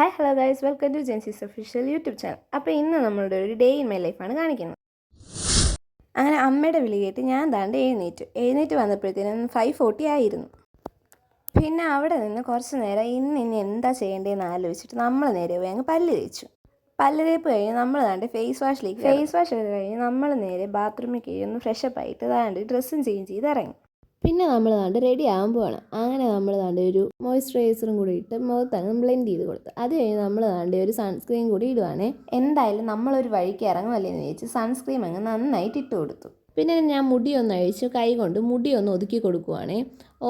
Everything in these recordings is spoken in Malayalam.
Hi hello guys welcome to Genesis official YouTube channel അപ്പോൾ ഇന്ന് നമ്മളുടെ ഒരു ഡേ ഇൻ മൈ ലൈഫാണ് കാണിക്കുന്നത്. അങ്ങനെ അമ്മയുടെ വിളി കേട്ട് ഞാൻ താണ്ട് എഴുന്നേറ്റു. എഴുന്നേറ്റ് വന്നപ്പോഴത്തേനും ഫൈവ് ഫോർട്ടി ആയിരുന്നു. പിന്നെ അവിടെ നിന്ന് കുറച്ച് നേരം ഇന്ന് ഇനി എന്താ ചെയ്യേണ്ടതെന്ന് ആലോചിച്ചിട്ട് നമ്മൾ നേരെ പോയി അങ്ങ് പല്ല് തേച്ചു. പല്ല് തേപ്പ് കഴിഞ്ഞ് നമ്മൾ താണ്ട് ഫേസ് വാഷിലേക്ക് ഫേസ് വാഷ് കഴിഞ്ഞ് നമ്മൾ നേരെ ബാത്റൂമിൽ കയറി ഒന്ന് ഫ്രഷപ്പ് ആയിട്ട് താണ്ട് ഡ്രസ്സും ചേഞ്ച് ചെയ്ത് ഇറങ്ങി. പിന്നെ നമ്മൾ താണ്ട് റെഡി ആകുമ്പോഴാണ് അങ്ങനെ നമ്മൾ താണ്ട് ഒരു മോയ്സ്ചറൈസറും കൂടി ഇട്ട് മുഖത്തങ്ങ് ബ്ലെൻഡ് ചെയ്ത് കൊടുത്ത്. അത് കഴിഞ്ഞ് നമ്മൾ താണ്ട് ഒരു സൺസ്ക്രീൻ കൂടി ഇടുവാണേ. എന്തായാലും നമ്മളൊരു വഴിക്ക് ഇറങ്ങുമല്ലേ എന്ന് ചോദിച്ച് സൺസ്ക്രീൻ അങ്ങ് നന്നായിട്ട് ഇട്ട് കൊടുത്തു. പിന്നെ ഞാൻ മുടി ഒന്ന് അഴിച്ചു കൈ കൊണ്ട് മുടി ഒന്ന് ഒതുക്കി കൊടുക്കുവാണേ.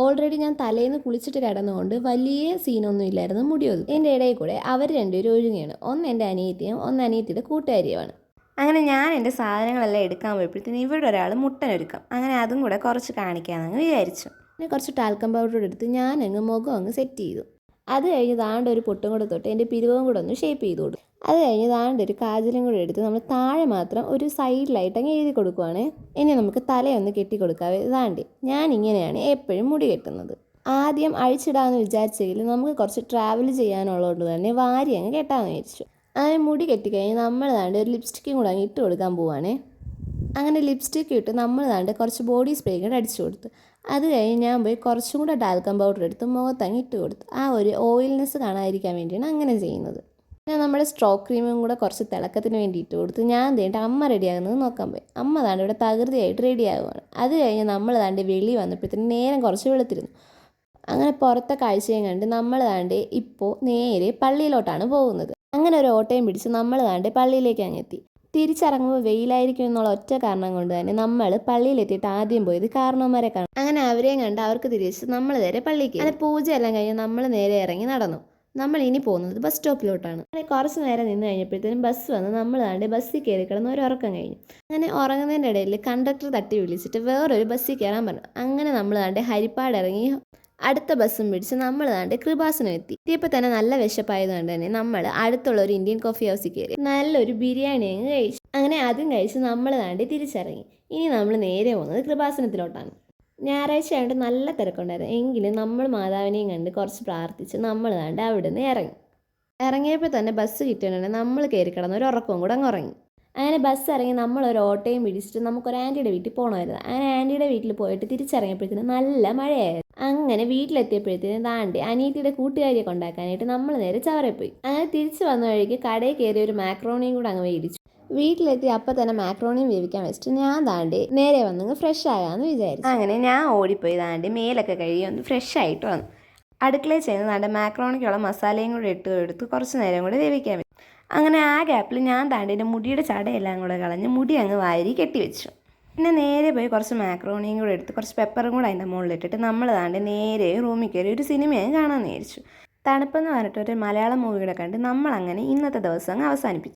ഓൾറെഡി ഞാൻ തലേന്ന് കുളിച്ചിട്ട് കിടന്നുകൊണ്ട് വലിയ സീനൊന്നും ഇല്ലായിരുന്നു മുടി ഒതുക്കി. എന്റെ ഇടയിൽ കൂടെ അവർ രണ്ടുപേരും ഒഴുകിയാണ് ഒന്ന് എന്റെ അനിയത്തിയും ഒന്ന് അനിയത്തിയുടെ കൂട്ടുകാരിയുമാണ്. അങ്ങനെ ഞാൻ എന്റെ സാധനങ്ങളെല്ലാം എടുക്കാൻ പോയപ്പോഴത്തേന് ഇവിടെ ഒരാൾ മുട്ടൻ എടുക്കാം അങ്ങനെ അതും കൂടെ കുറച്ച് കാണിക്കാമെന്ന് വിചാരിച്ചു. പിന്നെ കുറച്ച് ടാൽക്കം പൗഡർ എടുത്ത് ഞാൻ അങ്ങ് മുഖം അങ്ങ് സെറ്റ് ചെയ്തു. അത് കഴിഞ്ഞ് താണ്ട് ഒരു പൊട്ടും കൂടെ തൊട്ട് എന്റെ പിരിവും കൂടെ ഒന്ന് ഷേപ്പ് ചെയ്ത് കൊടുത്തു. അത് കഴിഞ്ഞ് താണ്ട് ഒരു കാജലും കൂടെ എടുത്ത് നമ്മൾ താഴെ മാത്രം ഒരു സൈഡിലായിട്ട് അങ്ങ് എഴുതി കൊടുക്കുവാണ്. ഇനി നമുക്ക് തലയൊന്ന് കെട്ടി കൊടുക്കാവേ താണ്ടി ഞാൻ ഇങ്ങനെയാണ് എപ്പോഴും മുടി കെട്ടുന്നത്. ആദ്യം അഴിച്ചിടാമെന്ന് വിചാരിച്ചെങ്കിലും നമുക്ക് കുറച്ച് ട്രാവൽ ചെയ്യാനുള്ളതുകൊണ്ട് തന്നെ വാരി അങ്ങ് കെട്ടാമെന്ന് വിചാരിച്ചു. അങ്ങനെ മുടി കെട്ടിക്കഴിഞ്ഞ് നമ്മൾ താണ്ട് ഒരു ലിപ്സ്റ്റിക്കും കൂടെ അങ്ങ് ഇട്ട് കൊടുക്കാൻ പോവാണേ. അങ്ങനെ ലിപ്സ്റ്റിക്ക് ഇട്ട് നമ്മൾ താണ്ട് കുറച്ച് ബോഡി സ്പ്രേ കൂടെ അടിച്ചു കൊടുത്തു. അത് കഴിഞ്ഞ് ഞാൻ പോയി കുറച്ചും കൂടെ ടാൽക്കം പൗഡർ എടുത്ത് മുഖത്തങ്ങ് ഇട്ട് കൊടുത്തു. ആ ഒരു ഓയിൽനെസ് കാണാതിരിക്കാൻ വേണ്ടിയാണ് അങ്ങനെ ചെയ്യുന്നത്. പിന്നെ നമ്മുടെ സ്ട്രോക്ക് ക്രീമും കൂടെ കുറച്ച് തിളക്കത്തിന് വേണ്ടി ഇട്ട് കൊടുത്ത്. ഞാൻ തേണ്ട അമ്മ റെഡിയാകുന്നത് നോക്കാൻ പോയി. അമ്മ താണ്ട് ഇവിടെ തകൃതിയായിട്ട് റെഡിയാകുവാണ് അത് കഴിഞ്ഞ് നമ്മൾ താണ്ട് വെളി വന്നപ്പോഴത്തേന് നേരം കുറച്ച് വെളുത്തിരുന്നു. അങ്ങനെ പുറത്തെ കാഴ്ചയും കണ്ട് നമ്മൾ താണ്ട് ഇപ്പോൾ നേരെ പള്ളിയിലോട്ടാണ് പോകുന്നത്. അങ്ങനെ ഒരു ഓട്ടയും പിടിച്ച് നമ്മൾ താണ്ട് പള്ളിയിലേക്ക് അങ്ങെത്തി. തിരിച്ചിറങ്ങുമ്പോൾ വെയിലായിരിക്കും എന്നുള്ള ഒറ്റ കാരണം കൊണ്ട് തന്നെ നമ്മൾ പള്ളിയിലെത്തിയിട്ട് ആദ്യം പോയത് കാരണവന്മാരെ കാണും അങ്ങനെ അവരെയും കണ്ട് അവർക്ക് തിരിച്ച് നമ്മൾ നേരെ പള്ളിക്ക് അങ്ങനെ എല്ലാം കഴിഞ്ഞ് നമ്മൾ നേരെ ഇറങ്ങി നടന്നു. നമ്മൾ ഇനി പോകുന്നത് ബസ് സ്റ്റോപ്പിലോട്ടാണ്. അങ്ങനെ കുറച്ച് നേരം നിന്ന് കഴിഞ്ഞപ്പോഴത്തേനും ബസ് വന്ന് നമ്മൾ താണ്ട് ബസ്സിൽ കയറി കിടന്ന് ഒരു ഉറക്കം കഴിഞ്ഞു. അങ്ങനെ ഉറങ്ങുന്നതിന്റെ ഇടയിൽ കണ്ടക്ടർ തട്ടി വിളിച്ചിട്ട് വേറൊരു ബസ്സിൽ കയറാൻ പറഞ്ഞു. അങ്ങനെ നമ്മൾ താണ്ട് ഹരിപ്പാട് ഇറങ്ങി അടുത്ത ബസ്സും പിടിച്ച് നമ്മൾ താണ്ട് കൃപാസനം എത്തി. എത്തിയപ്പോൾ തന്നെ നല്ല വിശപ്പായതുകൊണ്ട് തന്നെ നമ്മൾ അടുത്തുള്ള ഒരു ഇന്ത്യൻ കോഫി ഹൗസിൽ കയറി നല്ലൊരു ബിരിയാണി അങ്ങ് കഴിച്ചു. അങ്ങനെ അതും കഴിച്ച് നമ്മൾ താണ്ടി തിരിച്ചിറങ്ങി. ഇനി നമ്മൾ നേരെ പോകുന്നത് കൃപാസനത്തിലോട്ടാണ്. ഞായറാഴ്ച ആയിട്ട് നല്ല തിരക്കുണ്ടായിരുന്നു. എങ്കിലും നമ്മൾ മാതാവിനെയും കണ്ട് കുറച്ച് പ്രാർത്ഥിച്ച് നമ്മൾ താണ്ട് അവിടെ നിന്ന് ഇറങ്ങി. ഇറങ്ങിയപ്പോൾ തന്നെ ബസ് കിട്ടിയിട്ടുണ്ടെങ്കിൽ നമ്മൾ കയറി കിടന്ന് ഒരു ഉറക്കവും കൂടെ അങ്ങ് ഉറങ്ങി. അങ്ങനെ ബസ് ഇറങ്ങി നമ്മൾ ഒരു ഓട്ടോയും പിടിച്ചിട്ട് നമുക്കൊരു ആന്റിയുടെ വീട്ടിൽ പോകണമായിരുന്നു അങ്ങനെ ആന്റിയുടെ വീട്ടിൽ പോയിട്ട് തിരിച്ചിറങ്ങിയപ്പോഴത്തേക്കും നല്ല മഴയായിരുന്നു. അങ്ങനെ വീട്ടിലെത്തിയപ്പോഴത്തേന് താണ്ടി അനിയത്തിയുടെ കൂട്ടുകാരിയെ കൊണ്ടാക്കാനായിട്ട് നമ്മൾ നേരെ ചവറയിൽ പോയി അങ്ങനെ തിരിച്ചു വന്ന വഴിക്ക് കടയിൽ കയറി ഒരു മാക്രോണിയും കൂടെ അങ്ങ് മേടിച്ചു വീട്ടിലെത്തി അപ്പം തന്നെ മാക്രോണിയും വേവിക്കാൻ വെച്ചിട്ട് ഞാൻ താണ്ടി നേരെ വന്നങ്ങ് ഫ്രഷ് ആകാമെന്ന് വിചാരിച്ചു. അങ്ങനെ ഞാൻ ഓടിപ്പോയി താണ്ടി മേലൊക്കെ കഴുകി ഒന്ന് ഫ്രഷ് ആയിട്ട് വന്നു. അടുക്കളയിൽ ചെയ്യുന്ന താണ്ടി മാക്രോണിക്കുള്ള മസാലയും കൂടെ ഇട്ട് എടുത്ത് കുറച്ച് നേരം കൂടെ വേവിക്കാൻ അങ്ങനെ ആ ഗ്യാപ്പിൽ ഞാൻ താണ്ടി എന്റെ മുടിയുടെ ചടയെല്ലാം കൂടെ കളഞ്ഞ് മുടി അങ്ങ് വാരി കെട്ടിവെച്ചു പിന്നെ നേരെ പോയി കുറച്ച് മാക്രോണിയും കൂടെ എടുത്ത് കുറച്ച് പെപ്പറും കൂടെ അതിന്റെ മുകളിലിട്ടിട്ട് നമ്മൾ താണ്ടി നേരെ റൂമിൽ കയറി ഒരു സിനിമയും കാണാൻ വിചാരിച്ചു. തണുപ്പെന്ന് പറഞ്ഞിട്ട് ഒരു മലയാളം മൂവി കൂടെ കണ്ട് നമ്മൾ അങ്ങനെ ഇന്നത്തെ ദിവസം അവസാനിപ്പിച്ചു.